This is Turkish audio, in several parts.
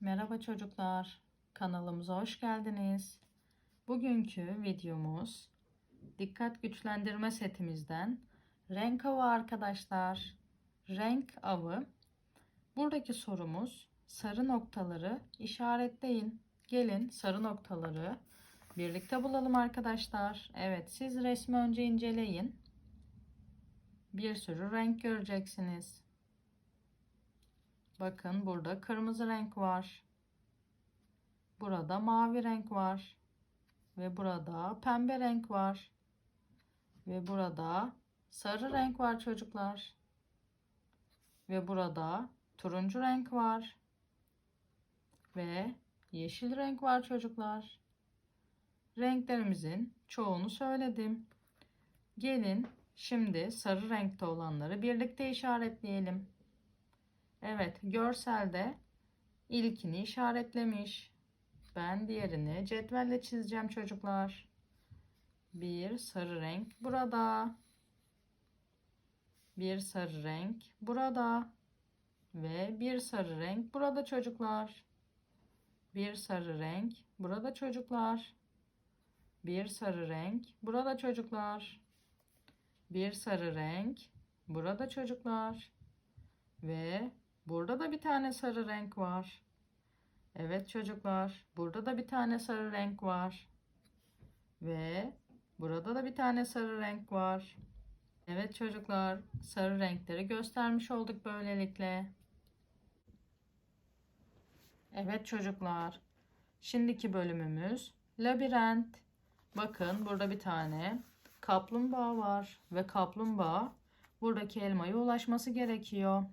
Merhaba çocuklar, kanalımıza hoş geldiniz. Bugünkü videomuz dikkat güçlendirme setimizden renk avı arkadaşlar. Renk avı. Buradaki sorumuz sarı noktaları işaretleyin. Gelin sarı noktaları birlikte bulalım arkadaşlar. Evet siz resmi önce inceleyin. Bir sürü renk göreceksiniz. Bakın burada kırmızı renk var. Burada mavi renk var. Ve burada pembe renk var. Ve burada sarı renk var çocuklar. Ve burada turuncu renk var. Ve yeşil renk var çocuklar. Renklerimizin çoğunu söyledim. Gelin şimdi sarı renkte olanları birlikte işaretleyelim. Evet, görselde ilkini işaretlemiş. Ben diğerini cetvelle çizeceğim çocuklar. Bir sarı renk burada. Bir sarı renk burada. Ve bir sarı renk burada çocuklar. Bir sarı renk burada çocuklar. Bir sarı renk burada çocuklar. Bir sarı renk burada çocuklar. Ve Burada da bir tane sarı renk var. Evet çocuklar, burada da bir tane sarı renk var. Ve burada da bir tane sarı renk var. Evet çocuklar, sarı renkleri göstermiş olduk böylelikle. Evet çocuklar, şimdiki bölümümüz labirent. Bakın burada bir tane kaplumbağa var ve kaplumbağa buradaki elmaya ulaşması gerekiyor.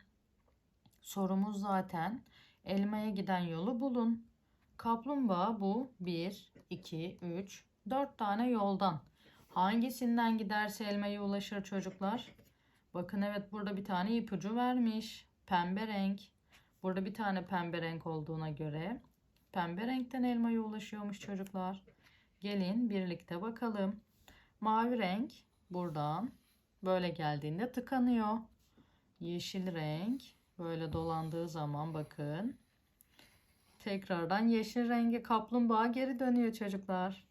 Sorumuz zaten elmaya giden yolu bulun. Kaplumbağa bu 1, 2, 3, 4 tane yoldan. Hangisinden giderse elmaya ulaşır çocuklar? Bakın evet burada bir tane ipucu vermiş. Pembe renk. Burada bir tane pembe renk olduğuna göre pembe renkten elmaya ulaşıyormuş çocuklar. Gelin birlikte bakalım. Mavi renk buradan böyle geldiğinde tıkanıyor. Yeşil renk Böyle dolandığı zaman bakın. Tekrardan yeşil rengi kaplumbağa geri dönüyor çocuklar.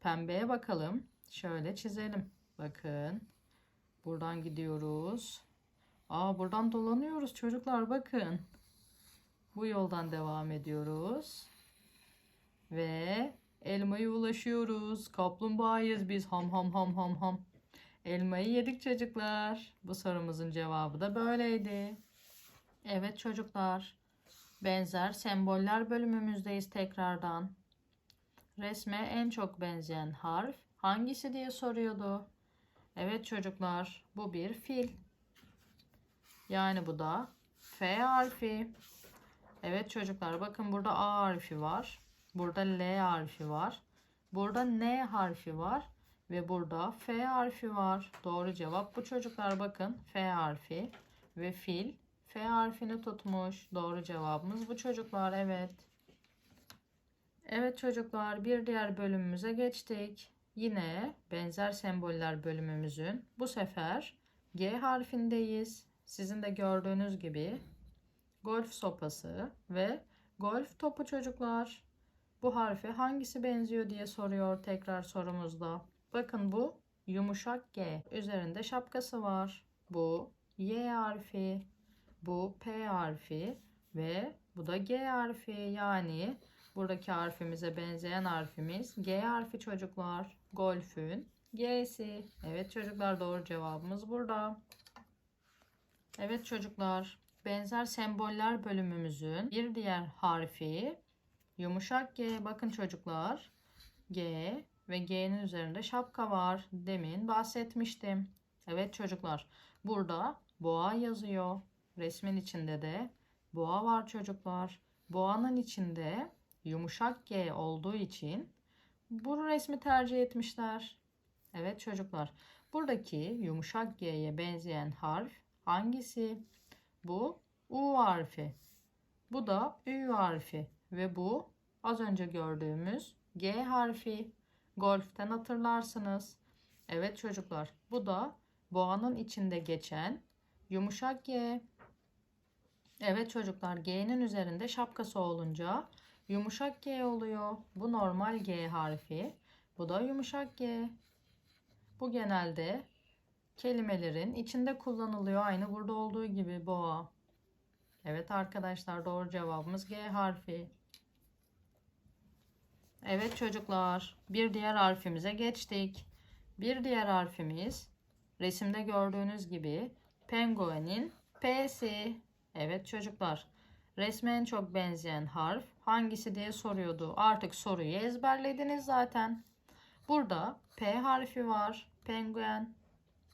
Pembeye bakalım. Şöyle çizelim. Bakın. Buradan gidiyoruz. Aa buradan dolanıyoruz çocuklar bakın. Bu yoldan devam ediyoruz. Ve elmaya ulaşıyoruz. Kaplumbağayız biz. Ham ham ham ham ham. Elmayı yedik çocuklar. Bu sorumuzun cevabı da böyleydi. Evet çocuklar. Benzer semboller bölümümüzdeyiz tekrardan. Resme en çok benzeyen harf hangisi diye soruyordu. Evet çocuklar, bu bir fil. Yani bu da F harfi. Evet çocuklar, bakın burada A harfi var. Burada L harfi var. Burada N harfi var ve burada F harfi var. Doğru cevap bu çocuklar bakın F harfi ve fil F harfini tutmuş. Doğru cevabımız bu çocuklar. Evet. Evet çocuklar bir diğer bölümümüze geçtik. Yine benzer semboller bölümümüzün bu sefer G harfindeyiz. Sizin de gördüğünüz gibi golf sopası ve golf topu çocuklar. Bu harfe hangisi benziyor diye soruyor tekrar sorumuzda. Bakın bu yumuşak G. Üzerinde şapkası var. Bu Y harfi. Bu P harfi ve bu da G harfi. Yani buradaki harfimize benzeyen harfimiz G harfi çocuklar. Golfün G'si. Evet çocuklar doğru cevabımız burada. Evet çocuklar benzer semboller bölümümüzün bir diğer harfi yumuşak G. Bakın çocuklar G ve G'nin üzerinde şapka var. Demin bahsetmiştim. Evet çocuklar burada boğa yazıyor. Resmin içinde de boğa var çocuklar. Boğanın içinde yumuşak G olduğu için bu resmi tercih etmişler. Evet çocuklar. Buradaki yumuşak G'ye benzeyen harf hangisi? Bu U harfi. Bu da Ü harfi ve bu az önce gördüğümüz G harfi. Golf'ten hatırlarsınız. Evet çocuklar. Bu da boğanın içinde geçen yumuşak G. Evet çocuklar G'nin üzerinde şapkası olunca yumuşak G oluyor. Bu normal G harfi. Bu da yumuşak G. Bu genelde kelimelerin içinde kullanılıyor. Aynı burada olduğu gibi boğa. Evet arkadaşlar doğru cevabımız G harfi. Evet çocuklar bir diğer harfimize geçtik. Bir diğer harfimiz resimde gördüğünüz gibi penguenin P'si. Evet çocuklar resme en çok benzeyen harf hangisi diye soruyordu. Artık soruyu ezberlediniz zaten. Burada P harfi var. Penguen.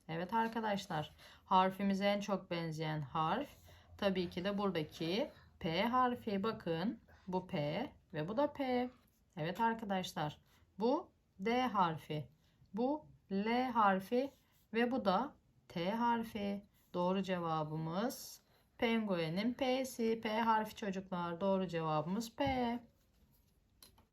Evet arkadaşlar harfimize en çok benzeyen harf tabii ki de buradaki P harfi. Bakın bu P ve bu da P. Evet arkadaşlar bu D harfi. Bu L harfi ve bu da T harfi. Doğru cevabımız penguenin P'si. P harfi çocuklar. Doğru cevabımız P.